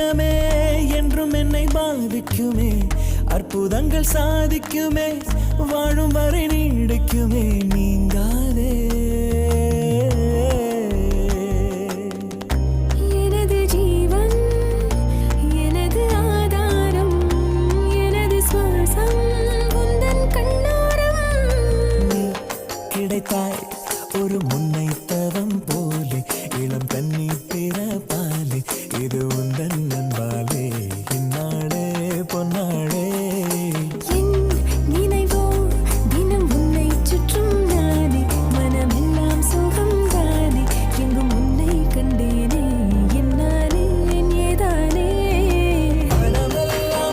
இயக்கமே என்றும் என்னை பாதிக்குமே. அற்புதங்கள் சாதிக்குமே வாழும் வரை நீடிக்குமே. நீங்காதே. கிடைத்தாய் ஒரு முன்னைத்த